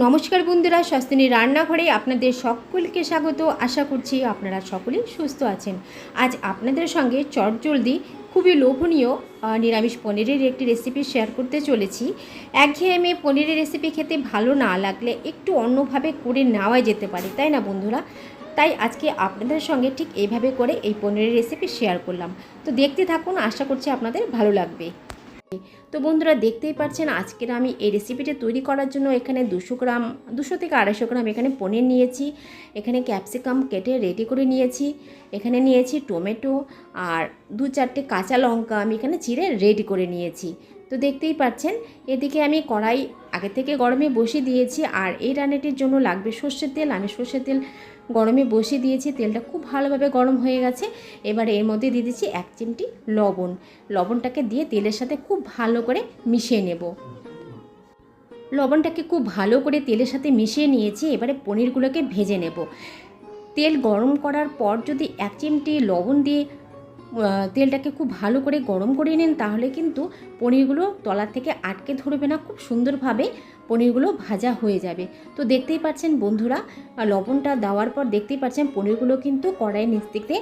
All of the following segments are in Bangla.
নমস্কার বন্ধুরা সস্তিনী রান্নাঘরে আপনাদের সকলকে স্বাগত। আশা করছি আপনারা সকলেই সুস্থ আছেন। আজ আপনাদের সঙ্গে চটজলদি, খুবই লোভনীয় নিরামিষ পনিরের একটি রেসিপি শেয়ার করতে চলেছি। একঘেয়েমে পনিরের রেসিপি খেতে ভালো না লাগলে একটু অন্যভাবে করে নেওয়া যেতে পারে, তাই না বন্ধুরা? তাই আজকে আপনাদের সঙ্গে ঠিক এইভাবে করে এই পনিরের রেসিপি শেয়ার করলাম। তো দেখতে থাকুন, আশা করছি আপনাদের ভালো লাগবে। তো বন্ধুরা দেখতেই পাচ্ছেন, আজকের আমি এই রেসিপিটা তৈরি করার জন্য এখানে দুশো গ্রাম, দুশো থেকে আড়াইশো গ্রাম এখানে পনির নিয়েছি, এখানে ক্যাপসিকাম কেটে রেডি করে নিয়েছি, এখানে নিয়েছি টমেটো আর দু চারটে কাঁচা লঙ্কা আমি এখানে চিড়ে রেডি করে নিয়েছি। তো দেখতেই পাচ্ছেন, এদিকে আমি কড়াই আগে থেকে গরমে বসিয়ে দিয়েছি আর এই রান্নাটির জন্য লাগবে সর্ষের তেল। আমি সর্ষের তেল গরমে বসিয়ে দিয়েছি, তেলটা খুব ভালোভাবে গরম হয়ে গেছে। এবার এর মধ্যে দিয়ে দিচ্ছি এক চিমটি লবণ। লবণটাকে দিয়ে তেলের সাথে খুব ভালো করে মিশিয়ে নেব। লবণটাকে খুব ভালো করে তেলের সাথে মিশিয়ে নিয়েছি, এবারে পনিরগুলোকে ভেজে নেব। তেল গরম করার পর যদি এক চিমটি লবণ দিয়ে তেলটাকে খুব ভালো করে গরম করে নিন, তাহলে কিন্তু পনিরগুলো তলার থেকে আটকে ধরবে না, খুব সুন্দরভাবে পনিরগুলো ভাজা হয়ে যাবে। তো দেখতেই পাচ্ছেন বন্ধুরা লবণটা দেওয়ার পর দেখতেই পাচ্ছেন পনিরগুলো কিন্তু কড়াইয়ের নিচ থেকে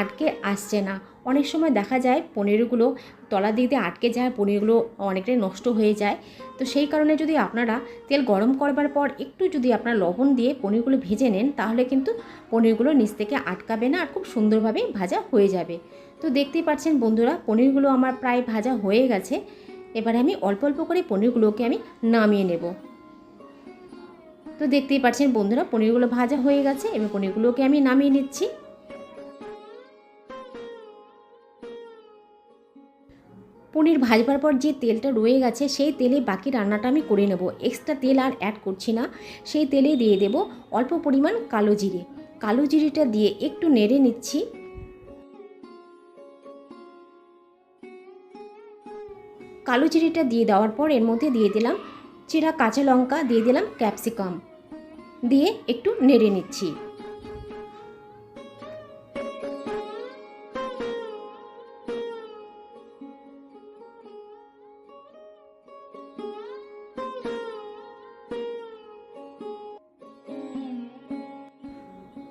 আটকে আসছে না। অনেক সময় দেখা যায় পনিরগুলো তলা দিক দিয়ে আটকে যায়, পনিরগুলো অনেকটাই নষ্ট হয়ে যায়। তো সেই কারণে যদি আপনারা তেল গরম করবার পর একটু যদি আপনারা লবণ দিয়ে পনিরগুলো ভেজে নেন, তাহলে কিন্তু পনিরগুলো নিচ থেকে আটকাবে না আর খুব সুন্দরভাবে ভাজা হয়ে যাবে। তো দেখতেই পাচ্ছেন বন্ধুরা, পনিরগুলো আমার প্রায় ভাজা হয়ে গেছে। এবারে আমি অল্প অল্প করে পনিরগুলোকে আমি নামিয়ে নেব। তো দেখতেই পাচ্ছেন বন্ধুরা, পনিরগুলো ভাজা হয়ে গেছে। এবার পনিরগুলোকে আমি নামিয়ে নিচ্ছি। পনির ভাজবার পর যে তেলটা রয়ে গেছে, সেই তেলে বাকি রান্নাটা আমি করে নেব। এক্সট্রা তেল আর অ্যাড করছি না। সেই তেলে দিয়ে দেব অল্প পরিমাণ কালো জিরে। কালো জিরেটা দিয়ে একটু নেড়ে নিচ্ছি। কালো জিরেটা দিয়ে দেওয়ার পর এর মধ্যে দিয়ে দিলাম চিরা কাঁচা লঙ্কা, দিয়ে দিলাম ক্যাপসিকাম। দিয়ে একটু নেড়ে নিচ্ছি।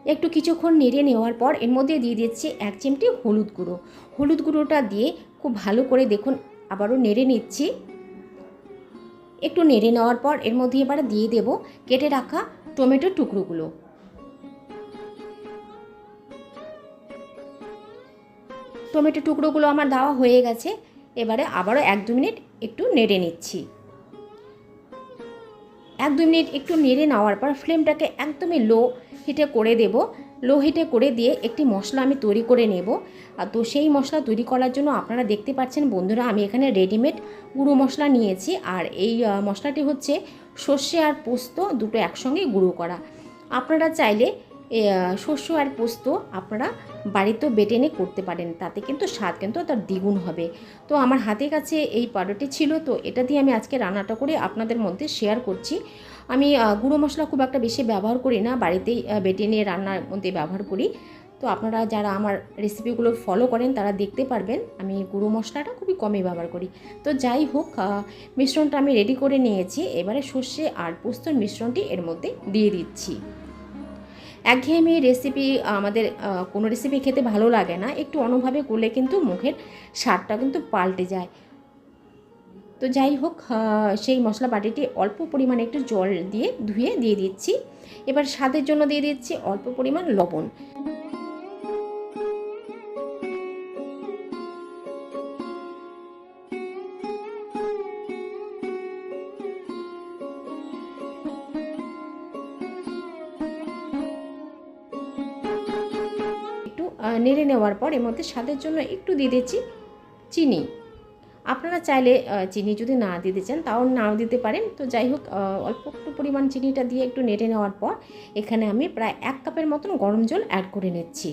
একটু কিছুক্ষণ নেড়ে নেওয়ার পর এর মধ্যে দিয়ে দিচ্ছি এক চিমটি হলুদ গুঁড়ো। হলুদ গুঁড়োটা দিয়ে খুব ভালো করে দেখুন, আবারও নেড়ে নিচ্ছি। একটু নেড়ে নেওয়ার পর এর মধ্যে এবার দিয়ে দেব কেটে রাখা টমেটোর টুকরোগুলো। টমেটো টুকরোগুলো আমার দেওয়া হয়ে গেছে, এবারে আবারও এক দু মিনিট একটু নেড়ে নিচ্ছি। এক দু মিনিট একটু নেড়ে নেওয়ার পর ফ্লেমটাকে একদমই লো হিটে করে দেব, লো হিটে করে দিয়ে একটি মশলা আমি তৈরি করে নেব। আর তো সেই মশলা তৈরি করার জন্য আপনারা দেখতে পাচ্ছেন বন্ধুরা, আমি এখানে রেডিমেড গুঁড়ো মশলা নিয়েছি। আর এই মশলাটি হচ্ছে সর্ষে আর পোস্ত দুটো একসঙ্গে গুঁড়ো করা। আপনারা চাইলে শস্য আর পোস্ত আপনারা বাড়িতেও বেটে এনে করতে পারেন। তাতে কিন্তু স্বাদ কিন্তু তার দ্বিগুণ হবে। তো আমার হাতের কাছে এই পাউডারটি ছিল, তো এটা দিয়ে আমি আজকে রান্নাটা করে আপনাদের মধ্যে শেয়ার করছি। আমি গুঁড়ো মশলা খুব একটা বেশি ব্যবহার করি না, বাড়িতেই বেটে নিয়ে রান্নার মধ্যে ব্যবহার করি। তো আপনারা যারা আমার রেসিপিগুলো ফলো করেন, তারা দেখতে পারবেন আমি গুঁড়ো মশলাটা খুবই কমই ব্যবহার করি। তো যাই হোক মিশ্রণটা আমি রেডি করে নিয়েছি। এবারে সর্ষে আর পোস্তর মিশ্রণটি এর মধ্যে দিয়ে দিচ্ছি। একঘেয়েমি রেসিপি আমাদের কোনো রেসিপি খেতে ভালো লাগে না, একটু অন্যভাবে করলে কিন্তু মুখের স্বাদটা কিন্তু পাল্টে যায়। তো যাই হোক সেই মশলা বাটিটি অল্প পরিমাণে একটু জল দিয়ে ধুয়ে দিয়ে দিচ্ছি। এবার স্বাদের জন্য দিয়ে দিচ্ছি অল্প পরিমাণ লবণ। নেড়ে নেওয়ার পর এর মধ্যে স্বাদের জন্য একটু দিয়ে দিচ্ছি চিনি। আপনারা চাইলে চিনি যদি না দিতে চান, তাও নাও দিতে পারেন। তো যাই হোক অল্প একটু পরিমাণ চিনিটা দিয়ে একটু নেড়ে নেওয়ার পর এখানে আমি প্রায় এক কাপের মতন গরম জল অ্যাড করে নিচ্ছি।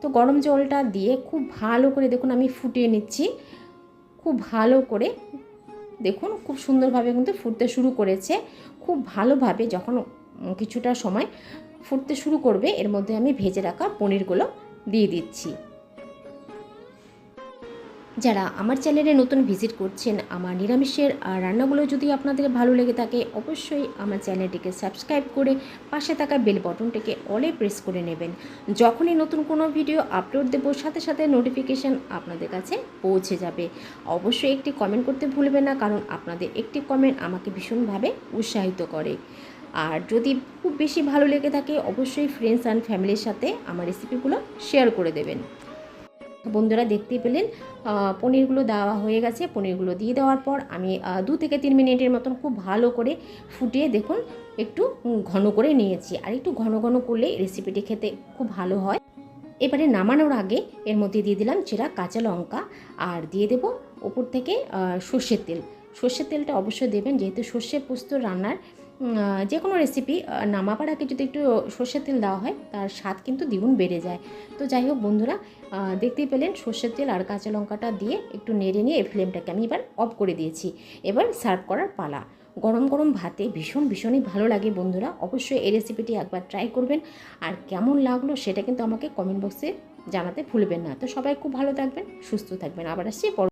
তো গরম জলটা দিয়ে খুব ভালো করে দেখুন, আমি ফুটিয়ে নিচ্ছি। খুব ভালো করে দেখুন, খুব সুন্দরভাবে কিন্তু ফুটতে শুরু করেছে। খুব ভালোভাবে যখন কিছুটা সময় ফুটতে শুরু করবে, এর মধ্যে আমি ভেজে রাখা পনিরগুলো দিয়ে দিচ্ছি। যারা আমার চ্যানেলে নতুন ভিজিট করছেন, আমার নিরামিষের রান্নাগুলো যদি আপনাদের ভালো লেগে থাকে, অবশ্যই আমার চ্যানেলটিকে সাবস্ক্রাইব করে পাশে থাকা বেল বটনটিকে অলে প্রেস করে নেবেন। যখনই নতুন কোনো ভিডিও আপলোড দেবো, সাথে সাথে নোটিফিকেশান আপনাদের কাছে পৌঁছে যাবে। অবশ্যই একটি কমেন্ট করতে ভুলবেন না, কারণ আপনাদের একটি কমেন্ট আমাকে ভীষণভাবে উৎসাহিত করে। আর যদি খুব বেশি ভালো লেগে থাকে, অবশ্যই ফ্রেন্ডস অ্যান্ড ফ্যামিলির সাথে আমার রেসিপিগুলো শেয়ার করে দেবেন। বন্ধুরা দেখতে পেলেন পনিরগুলো দেওয়া হয়ে গেছে। পনিরগুলো দিয়ে দেওয়ার পর আমি দু থেকে তিন মিনিটের মতন খুব ভালো করে ফুটিয়ে দেখুন, একটু ঘন করে নিয়েছি। আর একটু ঘন ঘন করলে রেসিপিটি খেতে খুব ভালো হয়। এবারে নামানোর আগে এর মধ্যে দিয়ে দিলাম চেরা কাঁচা লঙ্কা, আর দিয়ে দেব ওপর থেকে সর্ষের তেল। সর্ষের তেলটা অবশ্যই দেবেন, যেহেতু সর্ষে পোস্ত রান্নার যে কোনো রেসিপি নামাবার আগে যদি একটু সর্ষের তেল দেওয়া হয়, তার স্বাদ কিন্তু দ্বিগুণ বেড়ে যায়। তো যাই হোক বন্ধুরা দেখতেই পেলেন সর্ষের তেল আর কাঁচা লঙ্কাটা দিয়ে একটু নেড়ে নিয়ে এই ফ্লেমটাকে আমি এবার অফ করে দিয়েছি। এবার সার্ভ করার পালা। গরম গরম ভাতে ভীষণ ভীষণই ভালো লাগে বন্ধুরা। অবশ্যই এই রেসিপিটি একবার ট্রাই করবেন। আর কেমন লাগল সেটা কিন্তু আমাকে কমেন্ট বক্সে জানাতে ভুলবেন না। তো সবাই খুব ভালো থাকবেন, সুস্থ থাকবেন। আবার আসছি